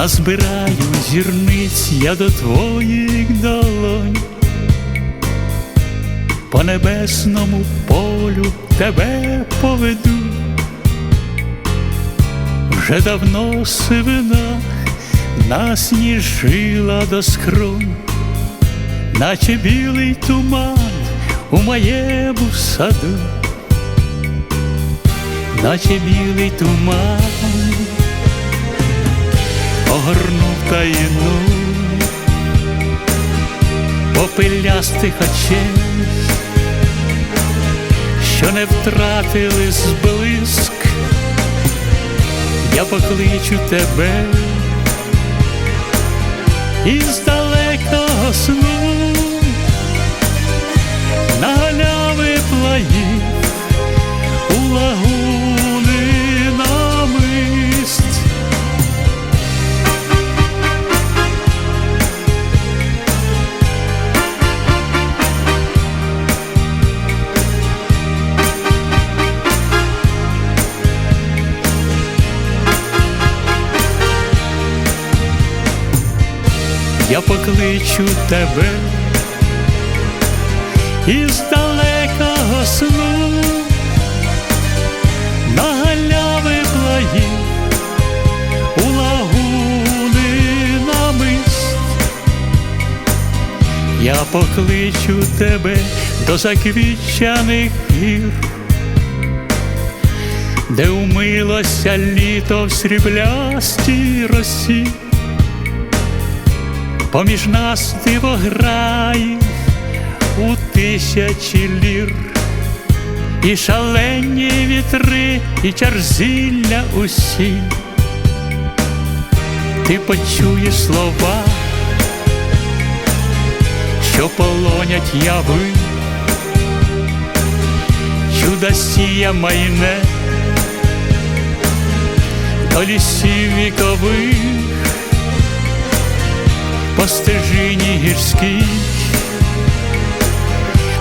назбираю зірниць я до твоїх долонь, по небесному полю тебе поведу, вже давно сивина нас ніжила до скронь, наче білий туман у моєму саду, наче білий туман огорнув таїну попелястих очей, що не втратили зблиск, я покличу тебе із далекого сну я покличу тебе із далекого сну на галяви благі у лагуни намист. Я покличу тебе до заквічаних гір, де умилося літо в сріблястій росі поміж нас диво грає у тисячі лір, і шалені вітри, і чарзілля усі, ти почуєш слова, що полонять яви, чудо сія майне до лісів вікових по стежині гірській,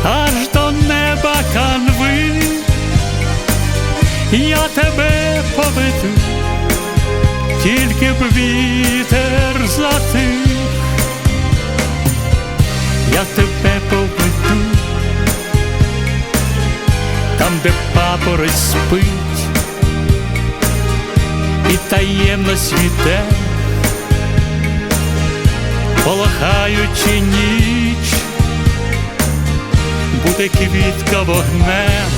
аж до неба канви, я тебе поведу, тільки б вітер затих, я тебе поведу, там, де папороть спить, і таємно світе полохаючи ніч, буде квітка вогнем,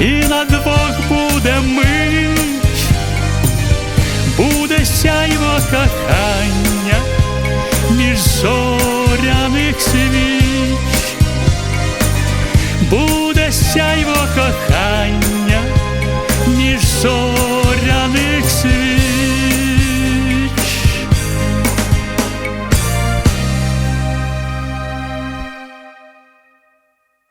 і на двох буде мить, буде сяйво кохання між зоряних